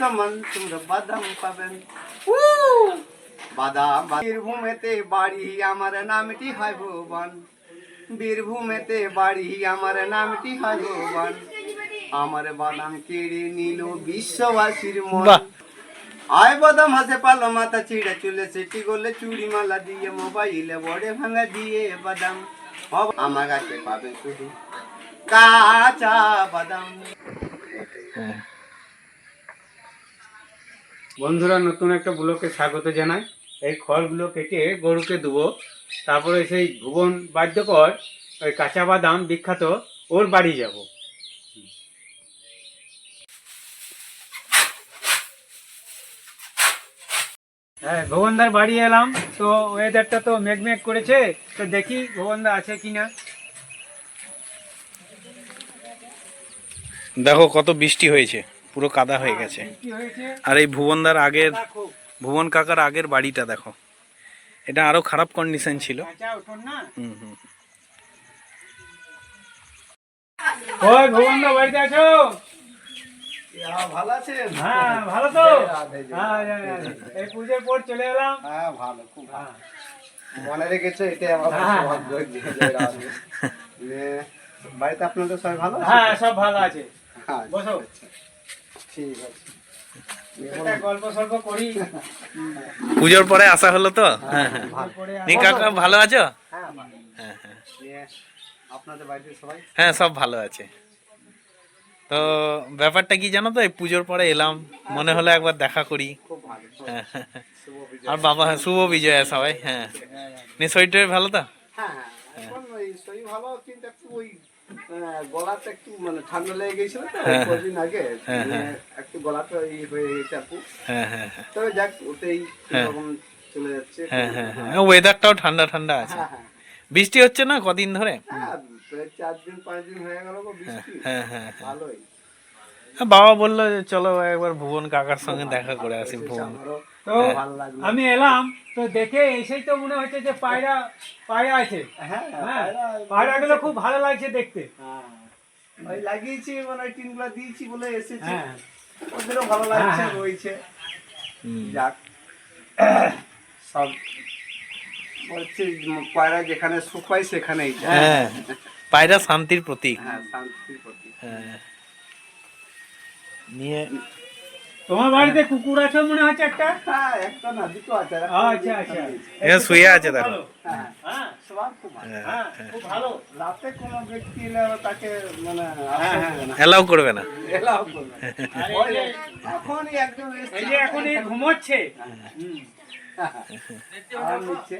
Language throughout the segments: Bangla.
সমান তোমরা বাদাম পাবেন। উ! বাদাম বীরভূমেতে বাড়ি আমার নামটি হয় ভুবন বীরভূমেতে বাড়ি আমার নামটি হয় ভুবন আমার বাদাম কেড়ে নিল বিশ্ববাসীর মন। আয় বাদাম হাতে পালো মাথা চিড়ে চুলে সেটি করলে চুড়ি মালা দিয়ে মোবাইলে বড়ে ভাঙা দিয়ে বাদাম। আমার কাছে পাবে শুধু কাঁচা বাদাম। বন্ধুরা, নতুন একটা ব্লকে স্বাগত জানাই। এই খড়গুলো কেটে গরুকে দেবো তারপরে সেই ভুবন বাদ্যকর ওই কাঁচা বাদাম বিখ্যাত, ওর বাড়ি যাব। হ্যাঁ ভুবনদার বাড়ি এলাম, তো ওয়েদারটা তো মেঘমেঘ করেছে, তো দেখি ভুবনদা আছে কিনা। দেখো কত বৃষ্টি হয়েছে। পুরো কাদা হয়ে গেছে। আর এই ভুবনদার আগের ভুবন কাকার আগের বাড়িটা দেখো। এটা আরও খারাপ কন্ডিশন ছিল। কাঁচা উঠোন না হুম হুম। ওই ভুবনদা বাড়িতে আছো? ভালো আছেন? হ্যাঁ ভালো তো? হ্যাঁ, হ্যাঁ, হ্যাঁ। এই পুজোর পর চলে এলাম। হ্যাঁ ভালো খুব ভালো। হ্যাঁ। মনে রেখেছো এটাই আমার হ্যাঁ। সৌভাগ্য যে জয় রাধে। এ, বাড়িতে আপনাদের সবাই ভালো হ্যাঁ সব ভালো আছে। হ্যাঁ, বসো। ঠিক আছে। গল্প সল্প করি। পুজোর পরে আসা হলো তো? হ্যাঁ হ্যাঁ। কাকা ভালো আছো? হ্যাঁ হ্যাঁ হ্যাঁ। আপনাদের বাড়িতে সবাই? হ্যাঁ সব ভালো আছে। তো ব্যাপারটা কি জানো তো? এই পুজোর পরে এলাম। মনে হলো একবার দেখা করি। খুব ভালো। হ্যাঁ। শুভ বিজয়। আর বাবা শুভ বিজয়া সবাই হ্যাঁ। নি শরীরটা ভালো তো? হ্যাঁ হ্যাঁ। শরীর ভালো কিন্তু ওই গলাটা একটু মানে ঠান্ডা লেগে গেছিল তো হ্যাঁ, কদিন আগে হ্যাঁ, মানে হ্যাঁ। একটু গলাটা হয়ে গেছে আপু হ্যাঁ হ্যাঁ হ্যাঁ। তবে যাক ওতেই হ্যাঁ। চলে যাচ্ছে। হ্যাঁ হ্যাঁ হ্যাঁ। ওয়েদারটাও ঠান্ডা ঠান্ডা আছে। হ্যাঁ হ্যাঁ। বৃষ্টি হচ্ছে না কদিন ধরে? হ্যাঁ চার দিন পাঁচ দিন হয়ে গেল বৃষ্টি। হ্যাঁ হ্যাঁ হ্যাঁ। ভালোই। বাবা বলল চলো একবার ভুবন কাকার সঙ্গে দেখা করে আসি ভুবন। তো আমি এলাম তো দেখে এসেই তো মনে হচ্ছে যে পায়রা পায়রা আছে। হ্যাঁ হ্যাঁ পায়রাগুলো খুব ভালো লাগছে দেখতে। হ্যাঁ ওই লাগিয়েছি মানে টিনগুলো দিয়েছি বলে এসেছে। হ্যাঁ। ওদেরও ভালো লাগছে হ্যাঁ। রয়েছে। যাক। সব বলছি পায়রা যেখানে সুখ পায় সেখানেই হ্যাঁ পায়রা শান্তির প্রতীক। হ্যাঁ শান্তির প্রতি হ্যাঁ। নিয়ে তোমার বাড়িতে কুকুর আছে মনে হচ্ছে একটা? হ্যাঁ একটা না দুটো আছে আচ্ছা আচ্ছা। এ শুয়ে আছে দেখো হ্যাঁ হ্যাঁ। হ্যাঁ খুব ভালো। রাতে কোনো ব্যক্তি এলে তাকে মানে হ্যাঁ, হ্যাঁ। এলাও করবে না। এলাও করবে এই যে- এখন এই ঘুমোচ্ছে। আরাম নিচ্ছে।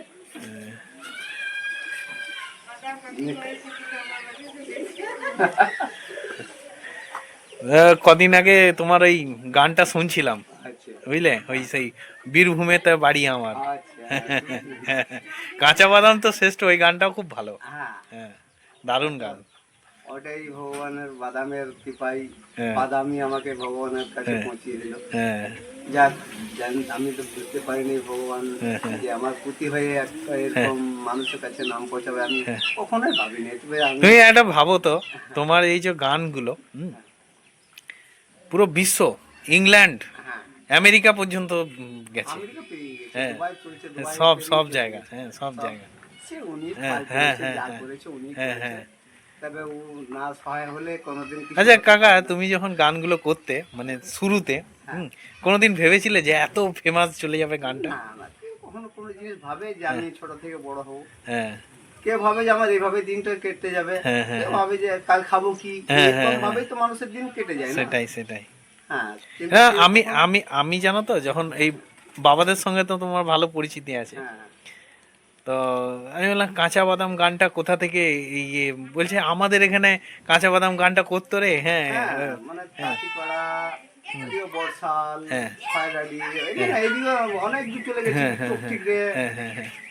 আহ, কদিন আগে তোমার ওই গানটা শুনছিলাম। আচ্ছা। বুঝলে? ওই সেই বীরভূমেতে বাড়ি আমার। আচ্ছা কাঁচা বাদাম তো শ্রেষ্ঠ ওই গানটাও খুব ভালো। হ্যাঁ। হ্যাঁ দারুণ গান। ওটাই ভগবানের বাদামের কৃপাই হ্যাঁ। বাদামই আমাকে ভগবানের কাছে হ্যাঁ। পৌঁছিয়ে দিল। যাক আমি তো বুঝতে পারিনি ভগবান। যে আমার প্রতি হয়ে এরকম মানুষের কাছে নাম পৌঁছাবে আমি। কখনোই ভাবিনি। তুমি একটা ভাবো তো তোমার এই যে গানগুলো হুম, পুরো বিশ্ব ইংল্যান্ড হ্যাঁ আমেরিকা পর্যন্ত গেছে হ্যাঁ। চলছে, দুবাই সব সব জায়গা হ্যাঁ সব। জায়গা হ্যাঁ, হ্যাঁ, হ্যাঁ, হ্যাঁ। হ্যাঁ। হ্যাঁ। আচ্ছা কাকা তুমি যখন গানগুলো করতে মানে শুরুতে কোনোদিন ভেবেছিলে যে এত ফেমাস চলে যাবে গানটা কখনো কোনো জিনিস ভাবে যে আমি ছোট থেকে বড় হব হ্যাঁ কে ভাবে যে আমার এইভাবে দিনটা কেটে যাবে? হ্যাঁ, হ্যাঁ, ভাবে যে কাল খাব কি? হ্যাঁ, হ্যাঁ, ভাবেই তো মানুষের দিন কেটে যায় সেটাই সেটাই। হ্যাঁ হ্যাঁ আমি আমি আমি জানো তো যখন এই বাবাদের সঙ্গে তো তোমার ভালো পরিচিতি আছে। হ্যাঁ তো আমি বললাম কাঁচা বাদাম গানটা কোথা থেকে ইয়ে বলছে আমাদের এখানে কাঁচা বাদাম গানটা করতো রে? হ্যাঁ হ্যাঁ, মানে বর্ষাল হ্যাঁ। অনেক দূর চলে গেছে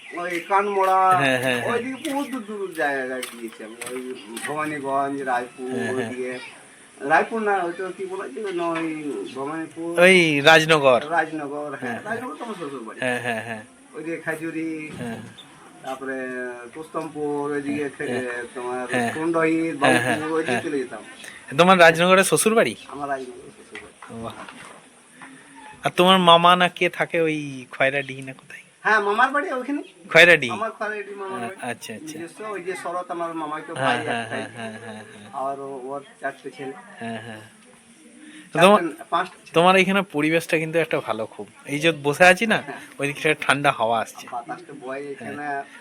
ওই কানমোড়া হ্যাঁ, হ্যাঁ, হ্যাঁ। ওইদিকে বহুত দূর দূর জায়গায় গিয়েছি আমি ওই ভবানীগঞ্জ রায়পুর। ওইদিকে রায়পুর না ওইটা কি বলা ভবানীপুর। ওই রাজনগর। রাজনগর হ্যাঁ রাজনগর তো আমার শ্বশুর বাড়ি হ্যাঁ হ্যাঁ। হ্যাঁ ওইদিকে খাজুরি হ্যাঁ। তারপরে কুস্তমপুর ওইদিকে তোমার হ্যাঁ, বাবুপুর ওইদিকে। চলে যেতাম। তোমার রাজনগরের শ্বশুর বাড়ি আমার রাজনগর শ্বশুর বাড়ি আর তোমার মামা না কে থাকে ওই খয়রাডি না কোথায়? হ্যাঁ মামার বাড়ি ওখানে খয়রাডি? আমার খরাইডি মামার আচ্ছা আচ্ছা। নিজস্ব ওই যে শরৎ আমার মামাকে হ্যাঁ ভাই হ্যাঁ হ্যাঁ হ্যাঁ হ্যাঁ হ্যাঁ। আর ওর চারটে ছেলে। হ্যাঁ হ্যাঁ। তোমার এখানে পরিবেশটা কিন্তু একটা ভালো খুব। এই যে বসে আছি না ওই দিকটা ঠান্ডা হাওয়া আসছে।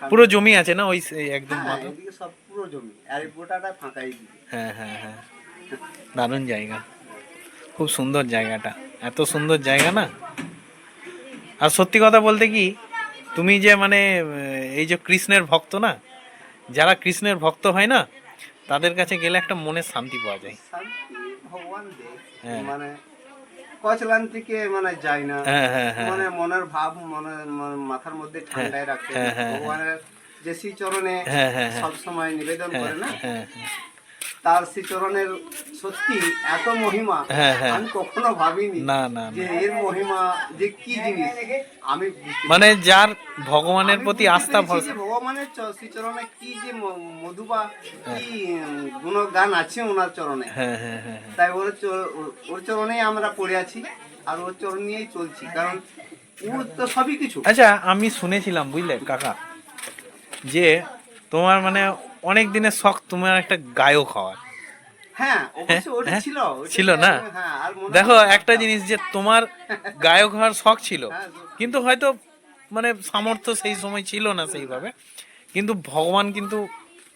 পুরো জমি আছে না ওই একদম হ্যাঁ, সব পুরো জমি। আর গোটাটা ফাঁকাই হ্যাঁ হ্যাঁ হ্যাঁ। দারুণ জায়গা। খুব সুন্দর জায়গাটা। এত সুন্দর জায়গা না। আর সত্যি কথা বলতে কি তুমি যে মানে এই যে কৃষ্ণের ভক্ত না যারা কৃষ্ণের ভক্ত হয় না তাদের কাছে গেলে একটা মনের শান্তি পাওয়া যায় ভগবান হ্যাঁ। মানে কচলান থেকে মানে যায় না হ্যাঁ হ্যাঁ হ্যাঁ মানে মনের ভাব মনে মনে- মাথার মধ্যে ঠান্ডায় রাখে হ্যাঁ। ভগবানের যে শ্রী চরণে হ্যাঁ, হ্যাঁ, হ্যাঁ। সব সময় নিবেদন করে না তার শ্রীচরণের সত্যি এত মহিমা হ্যাঁ, হ্যাঁ। আমি কখনো ভাবিনি না না যে এর মহিমা যে কি জিনিস। আমি মানে যার ভগবানের প্রতি আস্থা ভরসা ভগবানের শ্রীচরণে কি যে ম- মধু বা কি উম, গুণগান আছে ওনার চরণে। হ্যাঁ হ্যাঁ হ্যাঁ হ্যাঁ। তাই ওর ওর- ওর চরণেই আমরা পড়ে আছি আর ওর চরণ নিয়েই চলছি। কারণ ও তো সবই কিছু। আচ্ছা আমি শুনেছিলাম বুঝলে কাকা যে তোমার মানে অনেক দিনের শখ তোমার একটা গায়ক হওয়ার। হ্যাঁ ওটা হ্যাঁ, ছিল না? হ্যাঁ দেখো একটা জিনিস যে তোমার গায়ক হওয়ার শখ ছিল হ্যাঁ, কিন্তু হয়তো মানে সামর্থ্য সেই সময় ছিল না সেইভাবে। কিন্তু ভগবান কিন্তু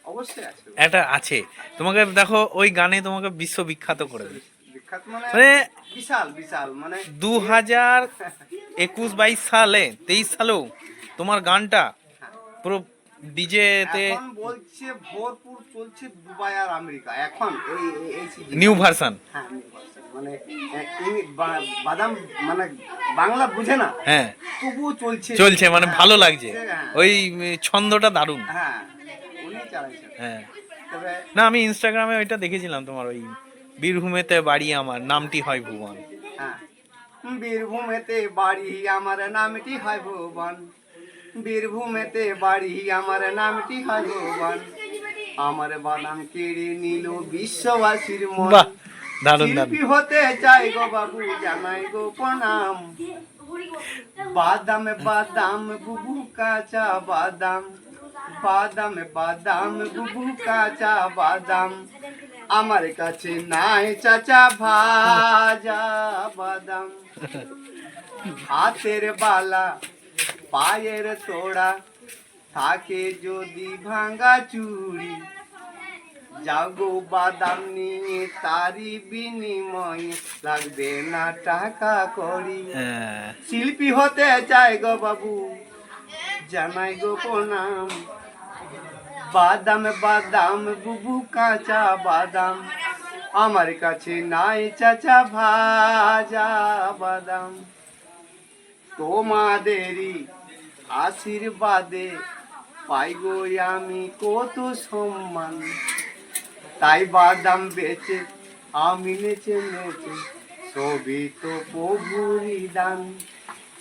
অবশ্যই আছে। একটা আছে। তোমাকে দেখো ওই গানে তোমাকে বিশ্ববিখ্যাত করে দেবে বিখ্যাত মানে মানে বিশাল বিশাল মানে দু হাজার একুশ বাইশ সালে তেইশ সালেও তোমার গানটা পুরো ডিজেতে এখন বলছে ভরপুর চলছে দুবাই আর আমেরিকা। এখন এই এই- নিউ ভার্সন হ্যাঁ। মানে বাদাম মানে বাংলা বুঝে না। হ্যাঁ। তবুও চলছে। চলছে মানে হ্যাঁ, ভালো লাগছে। হ্যাঁ, ওই ছন্দটা দারুণ। হ্যাঁ উনি চালাইছেন। হ্যাঁ। তবে না আমি ইনস্টাগ্রামে ওইটা দেখেছিলাম তোমার ওই বীরভূমেতে বাড়ি আমার নামটি হয় ভুবন। হ্যাঁ। বীরভূমেতে বাড়ি আমার নামটি হয় ভুবন। বীরভূমেতে বাড়ি। আমার নামটি ভুবন আমার বাদাম কেড়ে নিল বিশ্ববাসীর মন। শিল্পী হতে চাই গো বাবু জানাই গো প্রণাম। বাদাম বাদাম বুবু কাঁচা বাদাম। বাদাম বাদাম বুবু কাঁচা বাদাম। আমার কাছে নাই চাচা ভাজা বাদাম। হাতের বালা পায়ের তোড়া থাকে যদি ভাঙা চুড়ি। যাও গো বাদাম নিয়ে তারি বিনিময়ে লাগবে না টাকা করি হ্যাঁ। শিল্পী হতে চাই গো বাবু জানাই গো প্রণাম। বাদাম বাদাম বুবু কাঁচা বাদাম আমার কাছে নাই চাচা ভাজা বাদাম। তোমাদেরই আশীর্বাদে পাই গো আমি কত সম্মান। তাই বাদাম বেচে, আমি নেচে নেচে, সবই তো প্রভুরই দান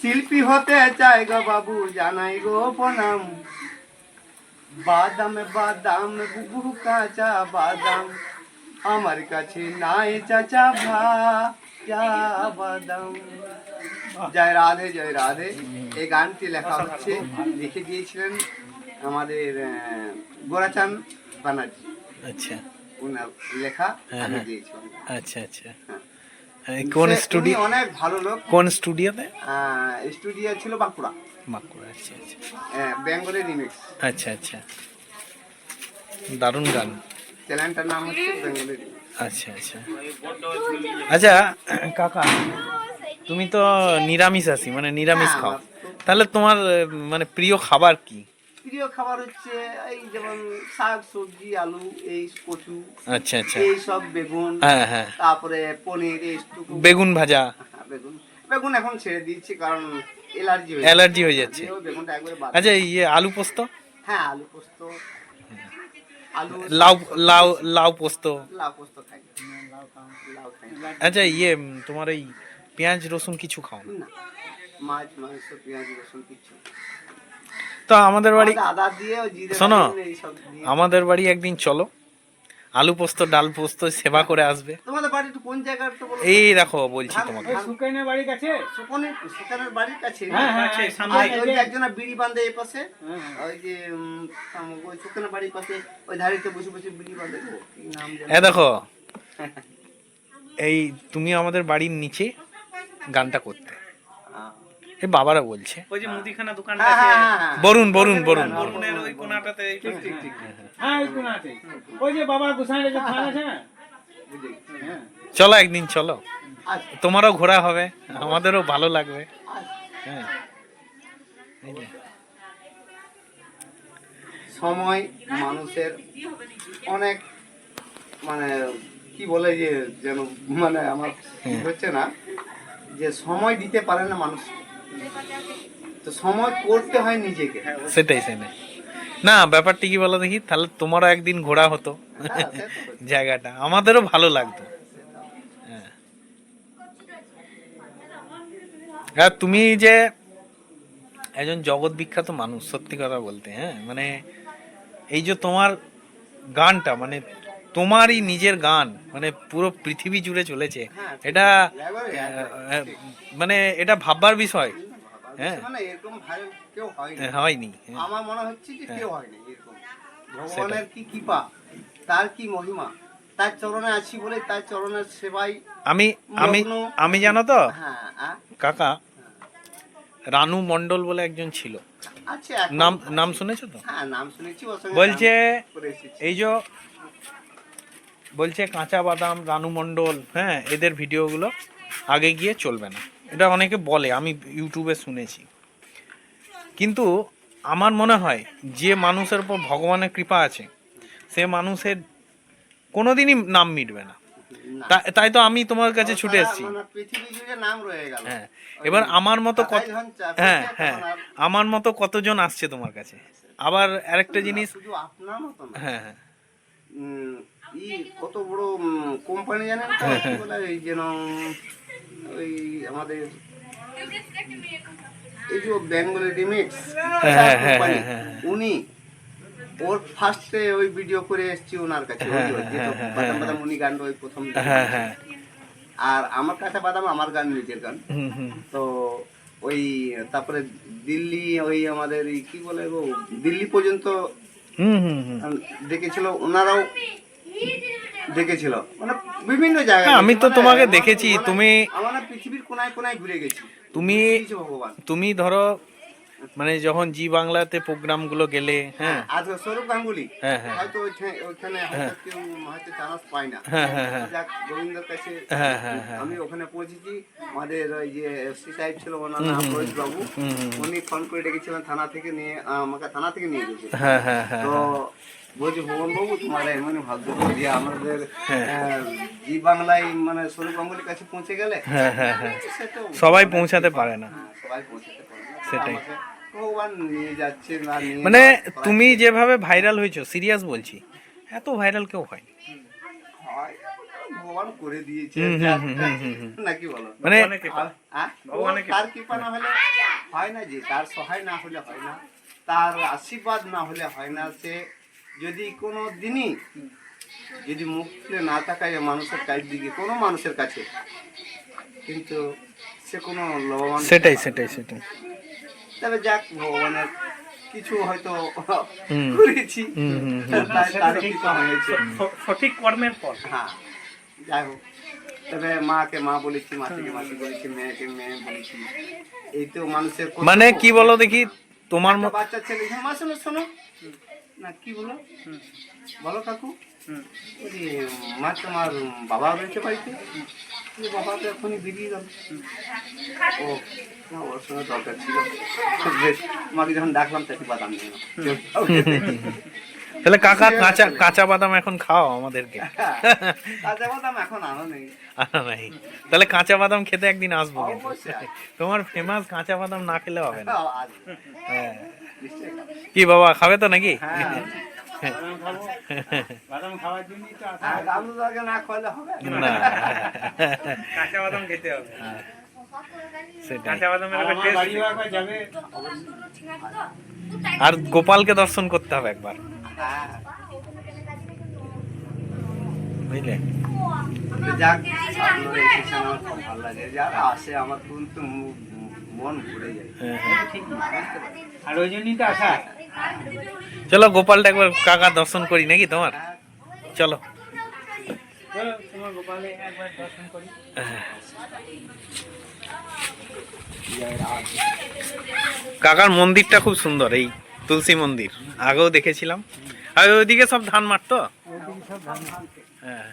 শিল্পী হতে চাই গো বাবু, জানাই গো প্রণাম। বাদাম বাদাম, বুবু কাঁচা বাদাম, আমার কাছে নাই চাচা ভাজা বাদাম। জয় রাধে জয় রাধে। এই গানটি লেখা হচ্ছে লিখে দিয়েছিলেন আমাদের গোরাচান ব্যানার্জি আচ্ছা। ওনার লেখা হ্যাঁ, আমি হ্যাঁ। দিয়েছিলাম। আচ্ছা আচ্ছা। এই কোন স্টুডিও অনেক ভালো লোক। কোন স্টুডিওতে? স্টুডিও ছিল বাঁকুড়া। বাঁকুড়া আচ্ছা আচ্ছা। বেঙ্গলের রিমিক্স। আচ্ছা আচ্ছা। দারুণ গান। চ্যানেলটার নাম হচ্ছে রিমিক্স। আচ্ছা আচ্ছা। আচ্ছা কাকা। তুমি তো নিরামিষ আছি মানে নিরামিষ খাও। তাহলে তোমার মানে প্রিয় খাবার কি? প্রিয় খাবার হচ্ছে এই যেমন শাক সবজি আলু এই কচু আচ্ছা আচ্ছা। এই সব বেগুন হ্যাঁ হ্যাঁ। তারপরে পনির এইটুকু। বেগুন ভাজা। হ্যাঁ, বেগুন। বেগুন এখন ছেড়ে দিয়েছি কারণ এলার্জি হয়ে অ্যালার্জি হয়ে যাচ্ছে। বেগুনটা একবারে আচ্ছা ইয়ে আলু পোস্ত? হ্যাঁ আলু পোস্ত। লাউ লাউ লাউ পোস্ত। লাউ পোস্ত খাই। লাউ আচ্ছা ইয়ে তোমার এই পেঁয়াজ রসুন কিছু খাও না। না মাছ মাংস পেঁয়াজ রসুন কিছু তো আমাদের বাড়ি আদা দিয়ে শোনো, আমাদের বাড়ি একদিন চলো। আলু পোস্ত ডাল পোস্ত সেবা করে আসবে। তোমাদের বাড়ি কোন বলো এই দেখো বলছি তোমাকে। ওই বাড়ির কাছে? সুকনের সুকনের বাড়ির কাছে হ্যাঁ হ্যাঁ আছে, হ্যাঁ, সামনে। ওই বিড়ি বাঁধে এই পাশে হ্যাঁ, হ্যাঁ। ওই যে উম, আম- ওই সুকনের বাড়ির পাশে ওই ধারিতে বসে বসে বিড়ি বাঁধে ও, কি নাম জানি? এ দেখো এই তুমি আমাদের বাড়ির নিচে গানটা করতে। এই বাবারা বলছে। ওই যে মুদিখানা দোকানটা হ্যাঁ, হ্যাঁ, হ্যাঁ। বরুণ বরুণ বরুণ বরুণের ওই কোনাটাতে ঠিক ঠিক ঠিক। হ্যাঁ ওই ওই যে বাবা যে থান আছে না? হ্যাঁ চলো একদিন চলো। আচ্ছা, তোমারও ঘোরা হবে আমাদেরও ভালো লাগবে। আচ্ছা। হ্যাঁ। সময় মানুষের অনেক মানে কি বলে যে যেন মানে আমার হচ্ছে না। যে সময় দিতে পারে না মানুষ। তো সময় করতে হয় নিজেকে। সেটাই সেটাই। না ব্যাপারটা কি বলো দেখি? তাহলে তোমারও একদিন ঘোরা হতো। হ্যাঁ, তো জায়গাটা। আমাদেরও ভালো লাগতো। হ্যাঁ। আর তুমি যে একজন জগৎ বিখ্যাত মানুষ সত্যি কথা বলতে হ্যাঁ? মানে এই যে তোমার গানটা মানে তোমারই নিজের গান মানে পুরো পৃথিবী জুড়ে চলেছে। হ্যাঁ, এটা মানে এটা ভাববার বিষয়। হ্যাঁ। মানে ভাই কেউ হয়নি। হ্যাঁ। আমার মনে হচ্ছে যে কেউ হয়নি এরকম। ভগবানের কি কৃপা তার কি মহিমা? তার চরণে আছি বলে তার চরণের সেবাই আমি আমি আমি জানো তো? হ্যাঁ কাকা রানু মন্ডল বলে একজন ছিল। নাম নাম শুনেছো তো? হ্যাঁ নাম শুনেছি বলছে। এই যে বলছে কাঁচা বাদাম রানু মন্ডল হ্যাঁ এদের ভিডিওগুলো আগে গিয়ে চলবে না। এটা অনেকে বলে আমি ইউটিউবে শুনেছি। কিন্তু আমার মনে হয় যে মানুষের উপর ভগবানের কৃপা আছে সে মানুষের কোনো দিনই নাম মিটবে না। তাই তো আমি তোমার কাছে ছুটে এসেছি। মানে হ্যাঁ এবার আমার মতো কত হ্যাঁ হ্যাঁ আমার মতো কতজন আসছে তোমার কাছে? আবার আরেকটা জিনিস হ্যাঁ হ্যাঁ। ই কত বড় কোম্পানি জানেন তো? হ্যাঁ, বলে এই যেন ওই আমাদের এই যে বেঙ্গলি রিমিক্স হ্যাঁ, হ্যাঁ, হ্যাঁ, হ্যাঁ, হ্যাঁ। উনি ওর ফার্স্টে ওই ভিডিও করে এসেছি ওনার কাছে হ্যাঁ, হ্যাঁ, হ্যাঁ, বাদাম হ্যাঁ। বাদাম উনি গান ওই প্রথম হ্যাঁ হ্যাঁ আর আমার কাছে বাদাম আমার গান নিজের গান। তো ওই তারপরে দিল্লি ওই আমাদের কি বলে দিল্লি পর্যন্ত হুম হুম হুম। দেখেছিল ওনারাও দেখেছিল। মানে বিভিন্ন জায়গায় হ্যাঁ, আমি তো মানে তোমাকে দেখেছি, মানে তুমি- আমরা পৃথিবীর কোনায় কোনায় ঘুরে গেছি। তুমি তুমি ধরো মানে যখন জি বাংলাতে প্রোগ্রামগুলো গেলে হ্যাঁ আজ স্বরূপ গাঙ্গুলি। হ্যাঁ, হ্যাঁ। হয়তো ওইখানে ওইখানে কেউ হয়তো চান্স পায় না। হ্যাঁ, হ্যাঁ, হ্যাঁ। যাক গোবিন্দর কাছে হ্যাঁ, হ্যাঁ, হ্যাঁ। আমি ওখানে পৌঁছেছি। আমাদের ওই যে এসপি সাহেব ছিল ওনার নাম রোহিত বাবু। উনি ফোন করে ডেকেছিলেন থানা থেকে নিয়ে আমাকে থানা থেকে নিয়ে গেছে। হ্যাঁ হ্যাঁ হ্যাঁ তো বলছি ভুবন বাবু তোমার এমন ভাগ্য যে আমাদের হ্যাঁ। জি বাংলায় মানে গাঙ্গুলির কাছে পৌঁছে গেলে হ্যাঁ হ্যাঁ হ্যাঁ। সে তো সবাই পৌঁছাতে পারে না। সবাই পৌঁছাতে পারে না। সেটাই। মানে তুমি যেভাবে ভাইরাল হয়েছো সিরিয়াস বলছি এত ভাইরাল কেউ হয়, ভগবান করে দিয়েছে হুম, হুম, হুম, হুম, হুম, হুম। নাকি বলো? মানে তার কৃপা না হলে হয় না যে তার সহায় না হলে হয় না। তার আশীর্বাদ না হলে হয় না। সে যদি কোনো দিনই যদি মুখ খুলে না তাকায় মানুষের চারিদিকে কোনো মানুষের কাছে কিন্তু সে কোনো লভবান সেটাই সেটাই সেটাই। তবে যাক ভগবানের কিছু হয়তো করেছি। সঠিক কর্মের ফল। হ্যাঁ যাই হোক। তবে মাকে মা বলেছি মাসিকে মাসি বলেছি মেয়েকে মেয়ে বলেছি। এই তো মানুষের মানে কি বলো দেখি? তোমার একটা বাচ্চা ছেলে হ্যাঁ, মা শোনো শোনো। না কি বলো? বলো কাকু। মা তোমার বাবা রয়েছে বাড়িতে? বাবা তো এখনই বেরিয়ে গেল। ও ওর সঙ্গে দরকার ছিল। বেশ। মাকে যখন ডাকলাম তাকে বাদাম তাহলে কাকা কাঁচা কাঁচা বাদাম এখন খাও আমাদেরকে। কাঁচা বাদাম এখন আনো নেই। আনা নাই। তাহলে কাঁচা বাদাম খেতে একদিন আসব। তোমার ফেমাস কাঁচা বাদাম না খেলে হবে না। হ্যাঁ। কি বাবা খাবে তো নাকি? হ্যাঁ। আসা হ্যাঁ, আর গোপালকে দর্শন করতে হবে একবার। হ্যাঁ। বুঝলে? যাক ভালো লাগে। যারা আসে আমার কিন্তু মন ঘুরে যায়। হ্যাঁ হ্যাঁ। ঠিক আর ওই জন্যই তো আসা চলো গোপালটা একবার কাকা দর্শন করি নাকি তোমার? চলো। চলো তোমার গোপালে একবার দর্শন করি। কাকার মন্দিরটা খুব সুন্দর এই তুলসী মন্দির। আগেও দেখেছিলাম। আর ওইদিকে সব ধান মারতো হ্যাঁ।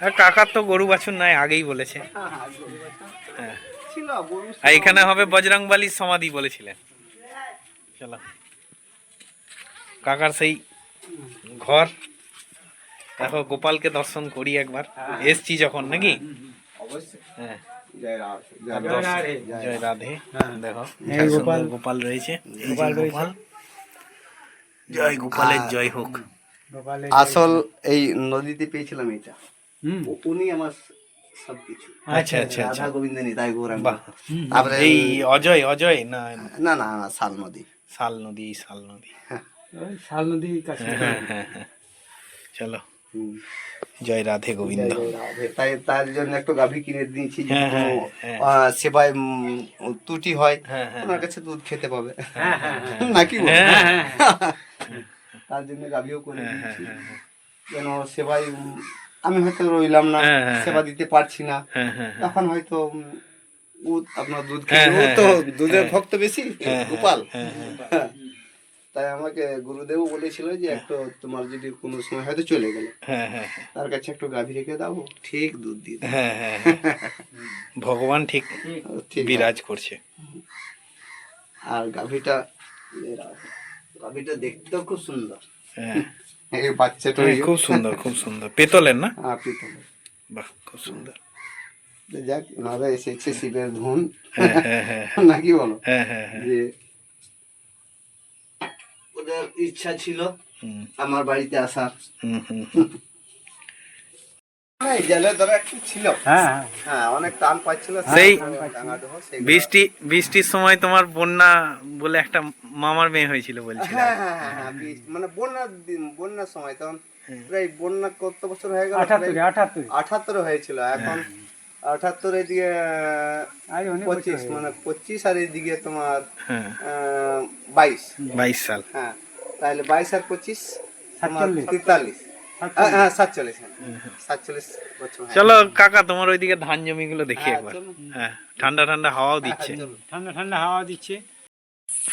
আর কাকার তো গরু বাছুর নাই আগেই বলেছে। হ্যাঁ আর এখানে হবে বজরংবালির সমাধি বলেছিলেন। চলো। কাকার সেই ঘর। দেখো গোপালকে দর্শন করি একবার। এসছি যখন নাকি? হ্যাঁ। জয় রাধে আর জয় দর্শন- রাধে। জয় রাধে। দেখো গোপাল। রয়েছে। গোপাল গোপাল। জয় গোপালের জয় হোক। আসল এই নদীতে পেয়েছিলাম এটা। উনি আমার সবকিছু। আচ্ছা আচ্ছা আচ্ছা। রাধা গোবিন্দ নিতাই গৌরাঙ্গ তারপরে এই অজয় অজয় না? না না না শাল নদী শাল নদী শাল নদী শাল নদীর কাছে। হ্যাঁ হ্যাঁ হ্যাঁ চলো। জয় রাধে গোবিন্দ। তাই তার জন্য একটু গাভী কিনে দিয়েছি হ্যাঁ, হ্যাঁ, আহ, সেবায় ত্রুটি হয় হ্যাঁ, হ্যাঁ, ওনার কাছে দুধ খেতে পাবে। হ্যাঁ হ্যাঁ হ্যাঁ। নাকি হ্যাঁ, তার জন্য গাভীও করে হ্যাঁ, দিয়েছি। হ্যাঁ, হ্যাঁ, যেন সেবায় আমি হয়তো রইলাম না হ্যাঁ, হ্যাঁ, সেবা দিতে পারছি না। হ্যাঁ হ্যাঁ হ্যাঁ। তখন হয়তো আপনার দুধ হ্যাঁ, হ্যাঁ, তো হ্যাঁ, দুধের হ্যাঁ। ভক্ত বেশি হ্যাঁ, গোপাল। হ্যাঁ, হ্যাঁ, তাই আমাকে গুরুদেব বলেছিল যে একটু তোমার যদি কোনো সময় হয়তো চলে গেলে হ্যাঁ হ্যাঁ হ্যাঁ। তার কাছে একটু গাভী রেখে দাও ঠিক দুধ দিয়ে। হ্যাঁ হ্যাঁ ভগবান ঠিক ঠিক বিরাজ করছে। আর গাভীটা গাভীটা দেখতেও খুব সুন্দর। হ্যাঁ। এই বাচ্চাটা হ্যাঁ, খুব সুন্দর খুব সুন্দর। পেতলের না? হ্যাঁ পেতলের। বাহ খুব সুন্দর। যাক ওনারা এসেছে শিবের ধুন। হ্যাঁ হ্যাঁ হ্যাঁ নাকি বলো? হ্যাঁ হ্যাঁ হ্যাঁ। যে ওদের ইচ্ছা ছিল হুম, আমার বাড়িতে আসার। বৃষ্টি বৃষ্টির সময় তোমার বন্যা বলে একটা মামার মেয়ে হয়েছিল বলছিল। হ্যাঁ হ্যাঁ হ্যাঁ মানে বন্যার বন্যার সময় তখন প্রায় বন্যা কত বছর হয়ে গেল? আঠাত্তরে হয়েছিল এখন আঠাত্তর এদিকে পঁচিশ মানে পঁচিশ আর এদিকে তোমার আহ, বাইশ। বাইশ সাল। হ্যাঁ তাহলে বাইশ আর পঁচিশ তেতাল্লিশ। হ্যাঁ সাতচল্লিশ হ্যাঁ। সাতচল্লিশ হ্যাঁ। চলো কাকা তোমার ওইদিকে ধান জমিগুলো দেখি একবার। হ্যাঁ ঠান্ডা ঠান্ডা হাওয়াও দিচ্ছে। ঠান্ডা ঠান্ডা হাওয়া দিচ্ছে।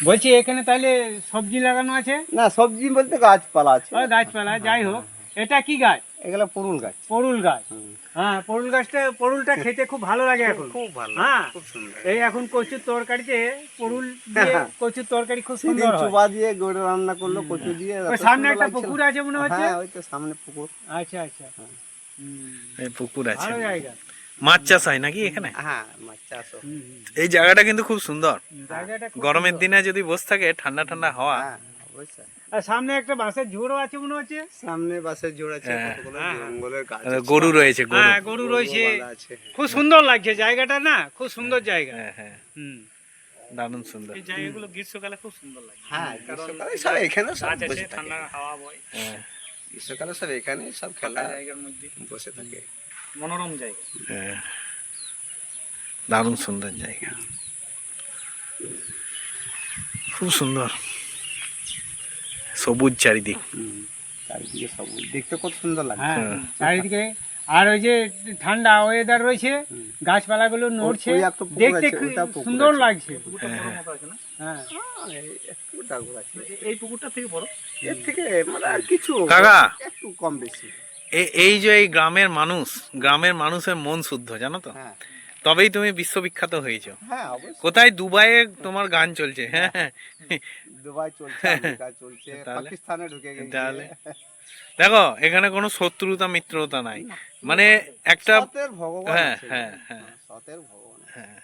বলছি এখানে তাহলে সবজি লাগানো আছে? না সবজি বলতে গাছপালা আছে। গাছপালা যাই হোক। এটা কি গাছ? এগুলো পুরুল গাছ। পরুল গাছ। হ্যাঁ পরুল গাছটা পরুলটা খেতে খুব ভালো লাগে এখন। খুব ভালো হ্যাঁ। এই এখন কচুর তরকারিতে পরুল দিয়ে হ্যাঁ। কচুর তরকারি খুব সুন্দর হয়। চোবা দিয়ে গড়ে রান্না করল কচু দিয়ে ওই সামনে একটা পুকুর আছে মনে হচ্ছে? হ্যাঁ ওই তো সামনে পুকুর। আচ্ছা আচ্ছা। এই পুকুর আছে। ভালো জায়গা। মাছ চাষ হয় নাকি এখানে? হ্যাঁ মাছ চাষ। এই জায়গাটা কিন্তু খুব সুন্দর। গরমের দিনে যদি বসে থাকে ঠান্ডা ঠান্ডা হাওয়া। হ্যাঁ অবশ্যই। আর সামনে একটা বাঁশের ঝোড়ও আছে মনে হচ্ছে? সামনে বাসের জোড় আছে হ্যাঁ। কতগুলো হ্যাঁ। জঙ্গলের গাছ গরু রয়েছে গরু। হ্যাঁ গরু রয়েছে। গরুওয়ালা আছে। খুব সুন্দর লাগছে জায়গাটা না খুব সুন্দর জায়গা। হ্যাঁ হ্যাঁ। হুম। দারুণ সুন্দর। এই জায়গাগুলো গ্রীষ্মকালে খুব সুন্দর লাগে হ্যাঁ গ্রীষ্মকালে সব এখানে সব গাছ আছে বসে থাকে। ঠান্ডা হাওয়া বয়। হ্যাঁ। গ্রীষ্মকালে সব এখানে সব খেলা ফাঁকা জায়গার মধ্যে। বসে থাকে। মনোরম জায়গা। হ্যাঁ। দারুণ সুন্দর জায়গা। খুব সুন্দর। সবুজ চারিদিক। চারিদিকে সবুজ। দেখতে কত সুন্দর লাগে হ্যাঁ। চারিদিকে। আর ওই যে ঠান্ডা ওয়েদার রয়েছে গাছপালাগুলো নড়ছে দেখতে সুন্দর লাগছে। পুকুরটা বড় মতো আছে না? হ্যাঁ। হ্যাঁ, এই একটু ডাগর আছে। এ- এই পুকুরটা থেকে বড়? এর থেকে মানে কিছু কাকা! একটু কম বেশি। এই যে এই গ্রামের মানুষ গ্রামের মানুষের মন শুদ্ধ জানো তো? তবেই তুমি বিশ্ববিখ্যাত হয়েছো। হ্যাঁ কোথায়? দুবাইয়ে তোমার গান চলছে। হ্যাঁ। হ্যাঁ। দুবাই চলছে আমেরিকা চলছে পাকিস্তানে ঢুকে গেছে। তাহলে? দেখো এখানে কোনো শত্রুতা মিত্রতা নাই। মানে একটা সতের ভগবান হ্যাঁ হ্যাঁ হ্যাঁ। সতের ভগবান। হ্যাঁ।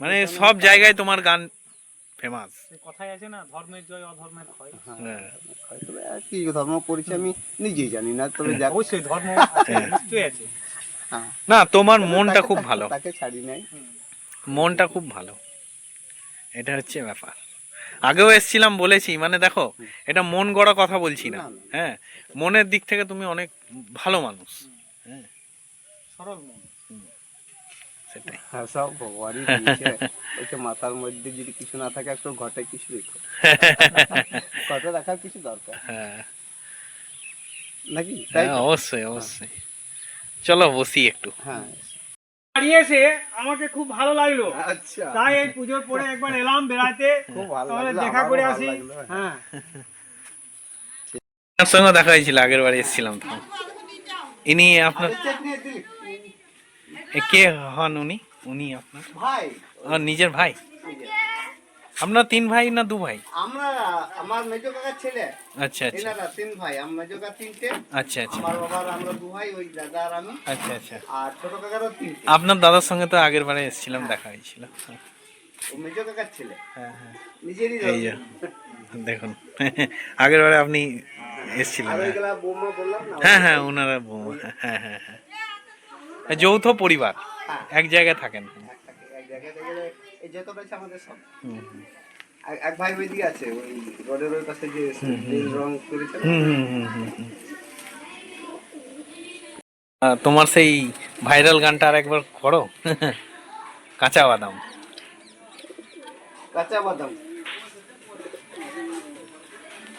মানে সব জায়গায় তোমার গান ফেমাস কথাই আছে না ধর্মের জয় অধর্মের হ্যাঁ কি ধর্ম পরিচয় আমি নিজেই জানি না তবে অবশ্যই ধর্ম নিশ্চয়ই আছে। হ্যাঁ। না তোমার মনটা খুব ভালো। তাকে ছাড়ি নাই। মনটা খুব ভালো। এটা হচ্ছে ব্যাপার। আগেও এসছিলাম বলেছি মানে দেখো এটা মন গড়া কথা বলছি না। হ্যাঁ মনের দিক থেকে তুমি অনেক ভালো মানুষ। সরল মন। সেটাই। হ্যাঁ সব ভগবানই দিয়েছে। মাথার মধ্যে যদি কিছু না থাকে একটু ঘটে কিছু রেখো ঘটে রাখার কিছু দরকার। হ্যাঁ। নাকি? হ্যাঁ? অবশ্যই অবশ্যই। চলো বসি একটু। হ্যাঁ। এসে আমাকে খুব ভালো লাগল। আচ্ছা। তাই এই পুজোর পরে একবার এলাম বেড়াতে তাহলে দেখা করে আসি। হ্যাঁ। আপনার সঙ্গে দেখা হয়েছিল আগের বার এসেছিলাম তখন ইনি আপনার? এ কে হন উনি? উনি আপনার ভাই। নিজের ভাই? আপনার তিন ভাই না দু ভাই? আমরা আমার মেজো কাকার ছেলে। আচ্ছা আচ্ছা। এনারা তিন ভাই আমার মেজো কাকা তিনটে আচ্ছা আচ্ছা। আমার বাবার আমরা দু ভাই ওই দাদা আর আমি। আচ্ছা আচ্ছা। আর ছোট কাকারও তিনটে। আপনার দাদার সঙ্গে তো আগের বারে এসেছিলাম দেখা হয়েছিল। ও মেজো কাকার ছেলে। হ্যাঁ হ্যাঁ। নিজেরই এই যে দেখুন আগের বারে আপনি এসেছিলেন হ্যাঁ। হ্যাঁ হ্যাঁ ওনারা বৌমা। হ্যাঁ হ্যাঁ হ্যাঁ। যৌথ পরিবার এক জায়গায় থাকেন। এক জায়গায় এই যত রয়েছে আমাদের সব। হুম, হুম। এক- এক ভাই ওইদিকে আছে ওই রোডের ওই পাশে যে নীল রং করেছে। না? হুম, হুম, হুম, হুম, হুম। আহ, তোমার সেই ভাইরাল গানটা আর একবার করো। কাঁচা বাদাম। কাঁচা বাদাম।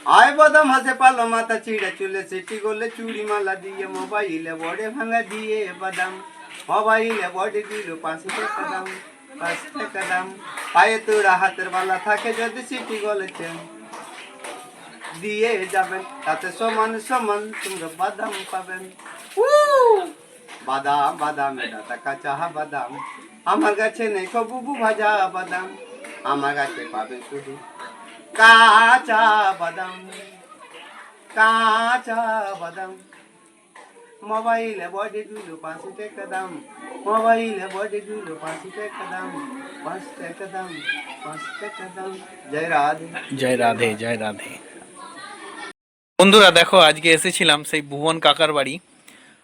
আয় বাদাম হাতে পালো মাথা চিড়া চুলে সেটি গোলে চুড়ি মালা দিয়ে মোবাইলে বড়ে ভাঙা দিয়ে বাদাম। মোবাইলে বডে দিল পাঁচশো টাকা থাকে যদি সিটি গলেছে দিয়ে যাবেন, তাতে সমান সমান তোমরা বাদাম পাবেন! বাদাম বাদাম, এটা কাঁচা বাদাম। আমার কাছে নেই বুবু ভাজা বাদাম। আমার কাছে পাবেন শুধু কাঁচা বাদাম। কাঁচা বাদাম। মোবাইলে বডি গুলো পাঁচ টাকা দাম মোবাইলে বডি গুলো পাঁচ টাকা দাম পাঁচ টাকা দাম পাঁচ টাকা দাম জয় রাধে জয় রাধে জয় রাধে বন্ধুরা, দেখো, আজকে এসেছিলাম সেই ভুবন কাকার বাড়ি।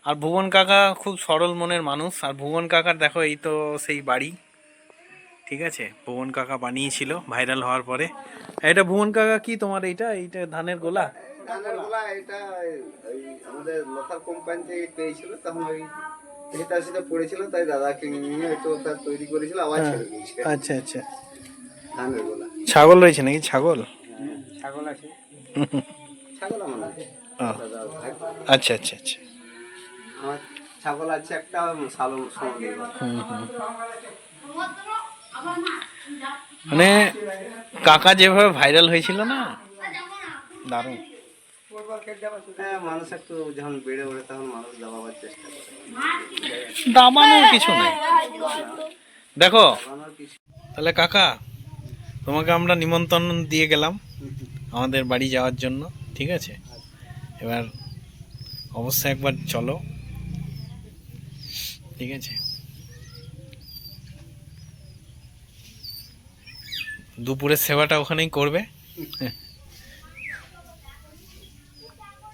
আর ভুবন কাকা খুব সরল মনের মানুষ। আর ভুবন কাকার, দেখো, এই তো সেই বাড়ি। ঠিক আছে? ভুবন কাকা বানিয়েছিল ভাইরাল হওয়ার পরে। এটা ভুবন কাকা কি তোমার? এইটা এইটা ধানের গোলা? এটা ওই আমাদের লোকাল কোম্পানি থেকে পেয়েছিল তখন ওই এটা সেটা পড়েছিল তাই দাদাকে নিয়ে একটু ওটা তৈরি করেছিল আবার ছেড়ে দিয়েছে। আচ্ছা আচ্ছা। ছাগল রয়েছে নাকি? ছাগল? ছাগল আছে। ছাগল আমার আচ্ছা আচ্ছা আচ্ছা। আমার ছাগল আছে একটা সালো সঙ্গে। হুম, হুম। মানে কাকা যেভাবে ভাইরাল হয়েছিল না? দারুণ। হ্যাঁ মানুষ একটু যখন বেড়ে ওঠে তখন মানুষ দাবাবার চেষ্টা করে। দামানোর কিছু নেই। দেখো তাহলে কাকা তোমাকে আমরা নিমন্ত্রণ দিয়ে গেলাম আমাদের বাড়ি যাওয়ার জন্য ঠিক আছে? এবার অবশ্যই একবার চলো ঠিক আছে? দুপুরের সেবাটা ওখানেই করবে।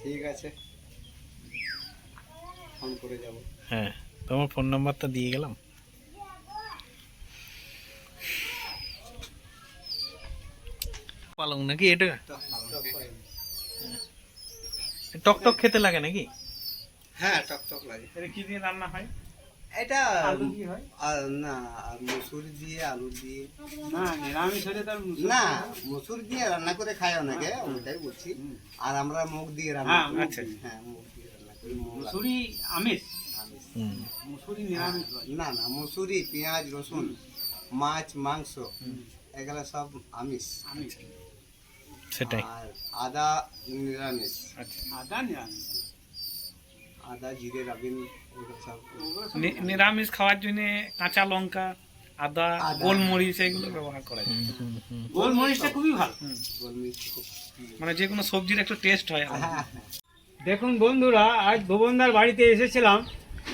ঠিক আছে। ফোন করে যাব। হ্যাঁ তোমার ফোন নাম্বারটা দিয়ে গেলাম। পালং নাকি এটা? টক টক খেতে লাগে নাকি? হ্যাঁ টক টক লাগে। এটা কি দিয়ে রান্না হয়? এটা আলু কি হয়? আর না আর মসুর দিয়ে আলু দিয়ে। না নিরামিষ হলে তার না মসুর দিয়ে রান্না করে খায় অনেকে ওটাই বলছি। আর আমরা মুগ দিয়ে রান্না হ্যাঁ। আচ্ছা। হ্যাঁ মুগ দিয়ে রান্না করি মুগ মুসুরি আমিষ? মুসুরি নিরামিষ না না মসুরি পেঁয়াজ রসুন মাছ মাংস এগুলো সব আমিষ। আমিষ। সেটাই। আর আদা নিরামিষ। আচ্ছা আদা নিরামিষ। আদা জিরে রাবিন নিরামিষ খাওয়ার জন্য কাঁচা লঙ্কা আদা। গোলমরিচ এগুলো ব্যবহার করা যায়। গোলমরিচটা খুবই ভালো। মানে যে কোনো সবজির একটা টেস্ট হয়। হ্যাঁ হ্যাঁ। দেখুন বন্ধুরা আজ ভুবনদার বাড়িতে এসেছিলাম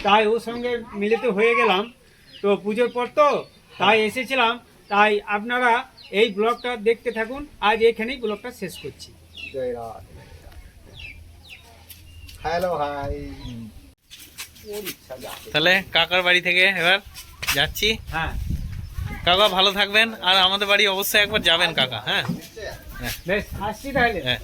তাই ওর সঙ্গে মিলিত হয়ে গেলাম। তো পুজোর পর তো তাই এসেছিলাম তাই আপনারা এই ব্লগটা দেখতে থাকুন। আজ এখানেই ব্লগটা শেষ করছি। জয় রাধ। হ্যালো হাই তাহলে কাকার বাড়ি থেকে এবার যাচ্ছি। হ্যাঁ। কাকা ভালো থাকবেন। আর আমাদের বাড়ি অবশ্যই একবার যাবেন কাকা হ্যাঁ? হ্যাঁ। বেশ আসছি তাহলে। হ্যাঁ।